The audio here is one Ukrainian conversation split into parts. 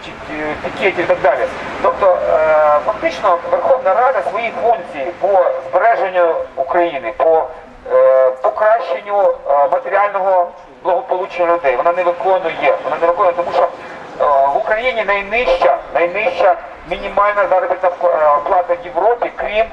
значить, е, пікетів і так далі. Тобто е, фактично Верховна Рада свої функції по збереженню України, по е, покращенню матеріального благополуччя людей, вона не виконує. Вона не виконує, тому що в Україні найнижча, найнижча мінімальна заробітна плата в Європі, крім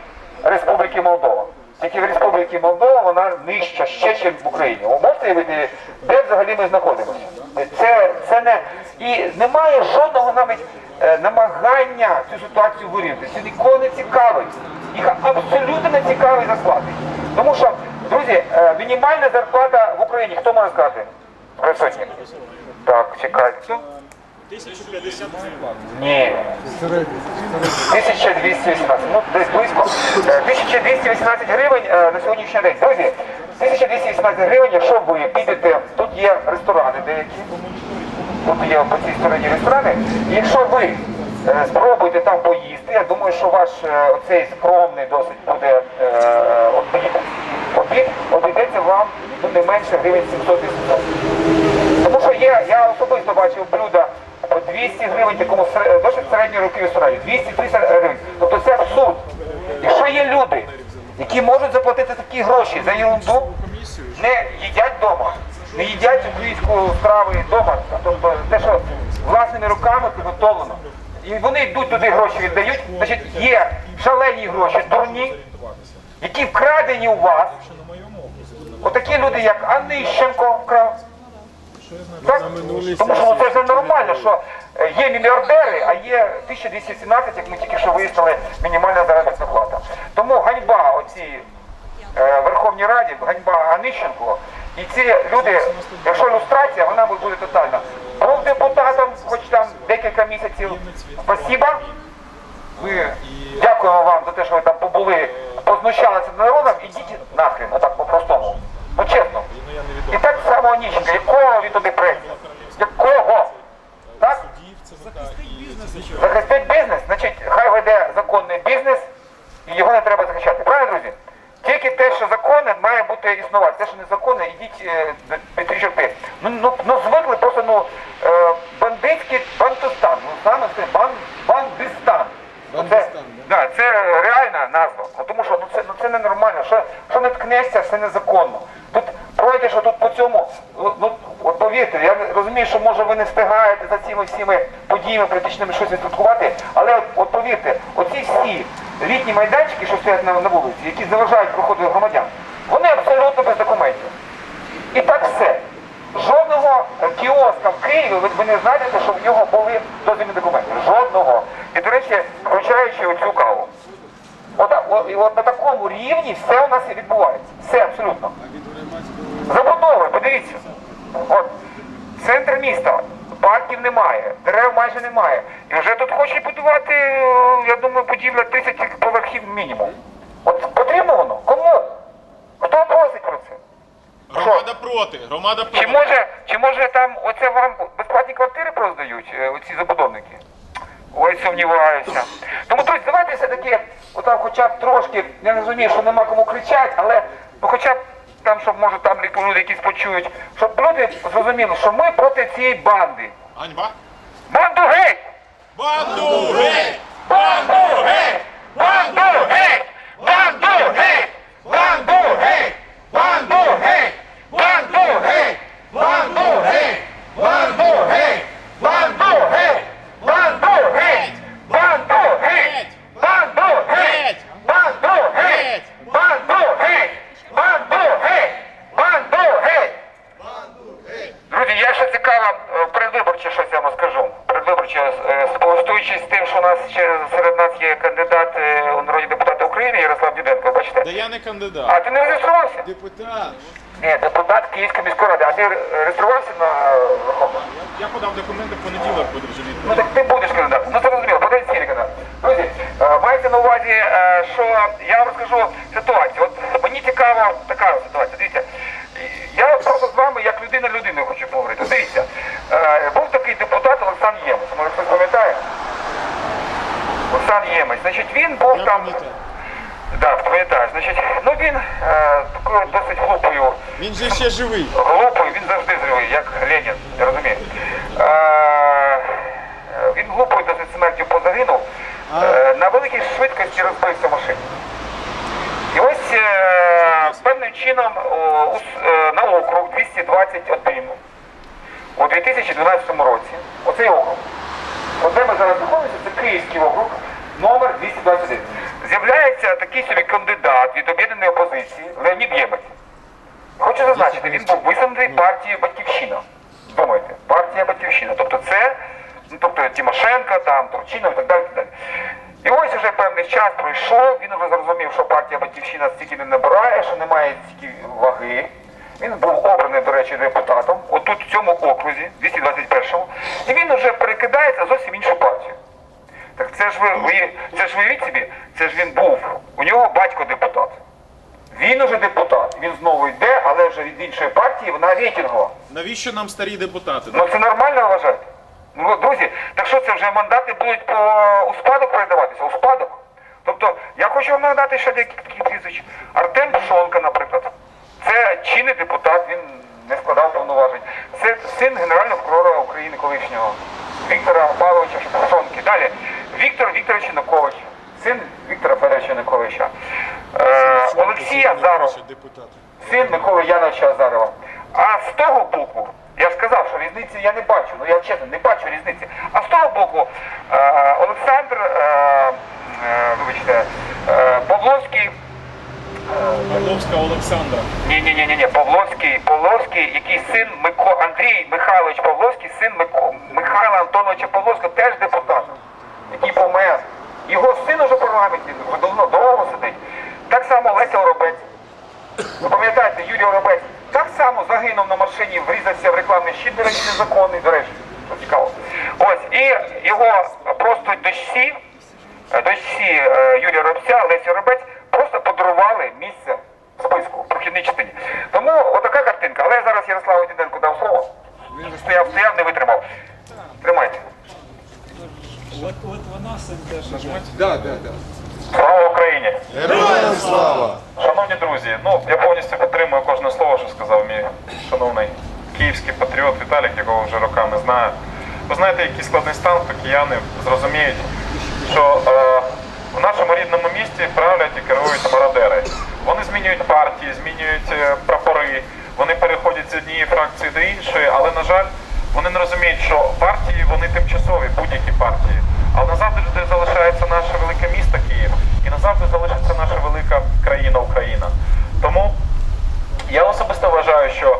Республіки Молдова. Тільки в Республіці Молдова вона нижча ще, ніж в Україні. Ви можете уявити, де взагалі ми знаходимося? Це, це не і немає жодного навіть е, намагання цю ситуацію вирівняти. Це нікого не цікавить. Їх абсолютно не цікавить зарплати. Тому що, друзі, е, мінімальна зарплата в Україні, хто може сказати? Присутні. Так, чекайте. 1050 гривень. Ні. 1218, ну десь близько. Е, 1218 гривень е, на сьогоднішній день. Друзі, 1218 гривень, якщо ви підете, тут є ресторани деякі, тут є по цій стороні ресторани. І якщо ви е, спробуєте там поїсти, я думаю, що ваш е, оцей скромний досить буде е, обід, обід обійдеться вам ну, не менше гривень 700 800 тому що є, я особисто бачив блюда по 200 гривень, в такому досить середньої руки ресторані, 200-300 гривень. Тобто це абсурд. Якщо є люди, які можуть заплатити такі гроші за ерунду, не їдять вдома, не їдять українську страву вдома, тобто те, що власними руками приготовлено. І вони йдуть туди гроші віддають, значить є шалені гроші, дурні, які вкрадені у вас. Отакі люди, як Анищенко вкрав. Так? Тому що це ж нормально, що е, є мільярдери, а є 1217, як ми тільки що вияснили, мінімальна заробітна плата. Тому ганьба оцій е, Верховній Раді, ганьба Анищенко. І ці люди, якщо люстрація, вона буде тотальна. Був депутатом, хоч там декілька місяців. Спасіба. Ми дякуємо вам за те, що ви там побули, познущалися над народом, ідіть нахрен, отак по-простому. Ну чесно. І так само Оніщенка, якого він туди пресі? Якого? Так? Захистить бізнес, значить, хай веде законний бізнес і його не треба захищати. Правильно, друзі? Тільки те, що законне, має існувати. Те, що незаконне, ідіть е, під чорти. Ну, ну, ну звикли просто ну, е, бандитський бантустан. Ну саме це бан, бандистан. Це, да, це реальна назва. Ну, тому що ну, це, ну, це ненормально. Що, що не ткнешся, все незаконно. Тут пройдеш отут по цьому, ну, ну, от повірте, я розумію, що може ви не встигаєте за цими всіми подіями політичними щось відслідкувати, але от, от повірте, оці всі літні майданчики, що стоять на, на вулиці, які заважають проходу громадян, вони абсолютно без документів. І так все. Жодного кіоска в Києві ви, не знайдете, що в нього були дозвільні документи. Жодного. І, до речі, включаючи оцю каву. От, от, от на такому рівні все у нас і відбувається. Все абсолютно. Забудови, подивіться. От, центр міста, парків немає, дерев майже немає. І вже тут хочуть будувати, я думаю, будівля 30 поверхів мінімум. От потрібно воно? Кому? Хто просить про це? Громада проти, Чи може, чи може там оце вам безплатні квартири роздають, е, оці забудовники? Ой, сумніваюся. Тому, друзі, давайте все-таки, отак хоча б трошки, я розумію, що нема кому кричати, але ну, хоча б там, щоб може там люди якісь почують, щоб люди зрозуміли, що ми проти цієї банди. Ганьба. Банду геть! Банду геть! Банду геть! Банду геть! Банду геть! Банду геть! Банду геть! Банду геть! Банду геть! Банду геть! Банду геть! Банду геть! Банду геть! Банду геть! Банду геть! Банду геть! Банду геть! Банду геть! Друзі, я ще цікаво, е, передвиборче щось я вам скажу. Передвиборче, е, користуючись тим, що у нас ще серед нас є кандидат е, у народні депутати України Ярослав Діденко, бачите? Да я не кандидат. А ти не реєструвався? Депутат. Ні, депутат Київської міської ради. А ти е, реєструвався на е, Верховну? Я подав документи в понеділок, буду вже Ну так ти будеш кандидатом. Ну це зрозуміло, потенційний кандидат. Друзі, е, мається на увазі, е, що я вам розкажу ситуацію. От мені цікава така ситуація. Дивіться, я просто з вами як людина людиною хочу поговорити. Дивіться, е, був такий депутат Олександр Ємець. Може хтось пам'ятає? Олександр Ємець. Значить, він був Я там. пам'ятаю. Так, пам'ятаєш. Значить, ну він е, такою досить глупою. Він же ще живий. Глупою, він завжди живий, як Ленін, ти розумієш. Е, він глупою досить смертю позагинув. Е, на великій швидкості розбився машина. І ось е, певним чином е, у, е, на округ 221 у 2012 році. Оцей округ. де ми зараз знаходимося, це Київський округ номер 221 З'являється такий собі кандидат від об'єднаної опозиції Леонід Ємець. Хочу зазначити, він був висунутий партією Батьківщина. Думайте, партія Батьківщина. Тобто це, ну тобто Тимошенко, там, Турчинов і так далі. Так далі. І ось вже певний час пройшов, він вже зрозумів, що партія Батьківщина стільки не набирає, що немає стільки ваги. Він був обраний, до речі, депутатом, отут в цьому окрузі, 221-му, і він вже перекидається зовсім іншу це ж ви, ви це ж виявіть собі, це ж він був. У нього батько депутат. Він уже депутат, він знову йде, але вже від іншої партії, вона рейтингова. Навіщо нам старі депутати? Ну це нормально вважаєте? Ну, друзі, так що це вже мандати будуть по у спадок передаватися? У спадок? Тобто, я хочу вам нагадати ще таких прізвищ. Артем Пшонка, наприклад. Це чинний депутат, він не складав повноважень. Це син генерального прокурора України колишнього Віктора Павловича Пшонки. Далі. Віктор Вікторович Янукович, син Віктора Федоровича Януковича. Е, Олексій Азаров, син Миколи Яновича Азарова. А з того боку, я ж сказав, що різниці я не бачу, ну я чесно не бачу різниці. А з того боку, е, Олександр, е, е, вибачте, е, Павловський, Павловська Олександра. ні, ні, ні, ні, Павловський, Павловський, який син Мико, Андрій Михайлович Павловський, син Мико, Михайла Антоновича Павловського, теж депутат, який помер. Його син уже в парламенті давно довго сидить. Так само Леся Оробець. Ви пам'ятаєте, Юрій Оробець так само загинув на машині, врізався в рекламний щит, до речі, незаконний, до речі, що цікаво. Ось, і його просто дощі, е, дощі е, Юрія Оробця, Лесі Оробець просто подарували місце в списку, в прохідній частині. Тому отака картинка. Але зараз Ярославу Діденко дав слово. Стояв, стояв, не витримав. Тримайте. От, вона син теж. Слава Україні! Героям слава! Шановні друзі, ну я повністю підтримую кожне слово, що сказав мій шановний київський патріот Віталік, якого вже роками знаю. Ви знаєте, який складний стан, то кияни зрозуміють, що е, в нашому рідному місті правлять і керують мародери. Вони змінюють партії, змінюють е, прапори, вони переходять з однієї фракції до іншої, але на жаль, вони не розуміють, що партії вони тимчасові, будь-які партії. Але назавжди залишається наше велике місто Київ і назавжди залишиться наша велика країна Україна. Тому я особисто вважаю, що